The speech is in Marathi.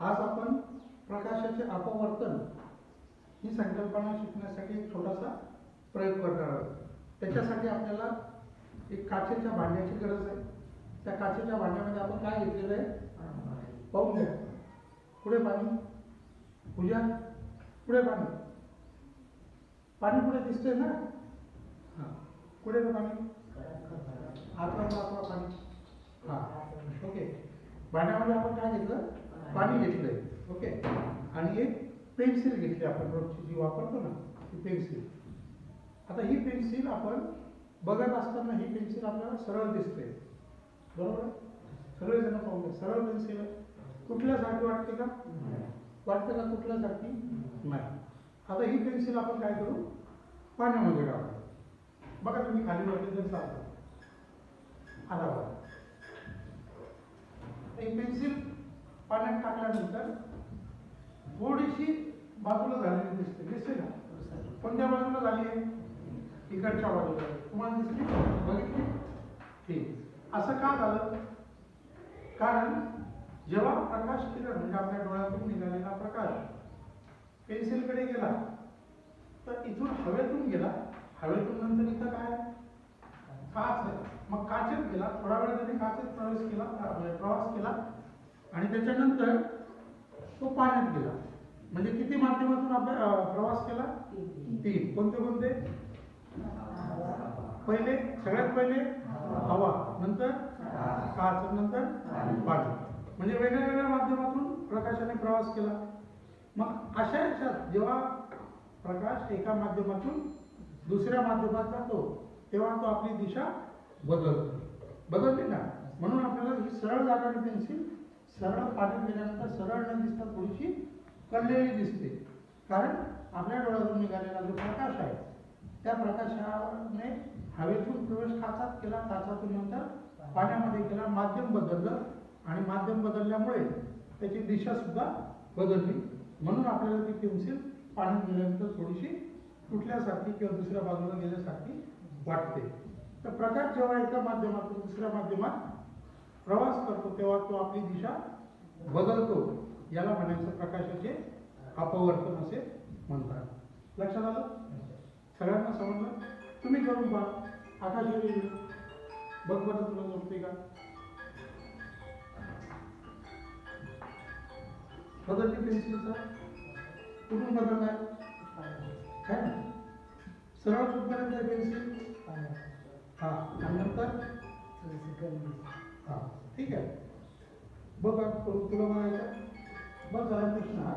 आज आपण प्रकाशाचे अपवर्तन ही संकल्पना शिकण्यासाठी एक छोटासा प्रयोग करणार आहोत. त्याच्यासाठी आपल्याला एक काचेच्या भांड्याची गरज आहे. त्या काचेच्या भांड्यामध्ये आपण काय घेतलेलं आहे? पाहून घ्या. पुढे पाणी. पूजा. पुढे पाणी. पाणी पुढे दिसतंय ना? हां. पुढे ना पाणी आतला आतला पाणी. हां. ओके. भांड्यामध्ये आपण काय घेतलं? पाणी घेतलंय. ओके आणि एक पेन्सिल घेतली आपण रोजची जी वापरतो ना ती पेन्सिल. आता ही पेन्सिल आपण बघत असताना ही पेन्सिल आपल्याला सरळ दिसते. बरोबर? सगळेजण पाहून. सरळ पेन्सिल आहे कुठल्यासाठी वाटते का? वाटतं का कुठल्यासाठी नाही. आता ही पेन्सिल आपण काय करू? पाण्यामध्ये टाकू. बघा तुम्ही खाली वाटले तर चालतं. आला बघा. ही पेन्सिल पाण्यात टाकल्यानंतर थोडीशी बाजूला झालेली दिसते. दिसते ना कोणत्या बाजूला झाली आहे इकडच्या बाजूला तुम्हाला दिसली? बघितली? ठीक. असं का झालं? कारण जेव्हा प्रकाश किरण म्हणजे आपल्या डोळ्यातून निघालेला प्रकाश पेन्सिलकडे गेला तर इथून हवेतून गेला. हवेतून नंतर इथं काय? काच आहे मग काचेत गेला. थोडा वेळ त्याने काचेत प्रवेश केला. म्हणजे प्रवास केला. आणि त्याच्यानंतर तो पाण्यात गेला. म्हणजे किती माध्यमातून प्रवास केला? तीन. कोणते कोणते? पहिले सगळ्यात पहिले हवा. नंतर काच. नंतर पाणी. म्हणजे वेगळ्या वेगळ्या माध्यमातून प्रकाशाने प्रवास केला. मग अशा याच्यात जेव्हा प्रकाश एका माध्यमातून दुसऱ्या माध्यमात जातो तेव्हा तो आपली दिशा बदलतो. बदलते ना म्हणून आपल्याला ही सरळ जाणारी पेन्सिल सरळ पाण्यात गेल्यानंतर सरळ न दिसता थोडीशी कळलेली दिसते. कारण आपल्या डोळ्यातून निघालेला जो प्रकाश आहे त्या प्रकाशाने हवेतून प्रवेश काचात केला काचातून नंतर पाण्यामध्ये गेला माध्यम बदललं आणि माध्यम बदलल्यामुळे त्याची दिशा सुद्धा बदलली. म्हणून आपल्याला ती पेन्सिल पाण्यात गेल्यानंतर थोडीशी तुटल्यासारखी किंवा दुसऱ्या बाजूला गेल्यासारखी वाटते. तर प्रकाश जेव्हा एका माध्यमातून दुसऱ्या माध्यमात प्रवास करतो तेव्हा तो आपली दिशा बदलतो. याला म्हणायचं प्रकाशाचे अपवर्तन असे म्हणतात. लक्षात आलं? सगळ्यांना समजलं? तुम्ही करून पहा आकाश हे बघ बरं तुला जमते का? बदलली पेन्सिलचा? कुठून बदल काय? ना सरळ कुठपर्यंत पेन्सिल? हा. आणि नंतर? हा. ठीक आहे बघा तुला म्हणायचं बघ जरा कृष्ण हा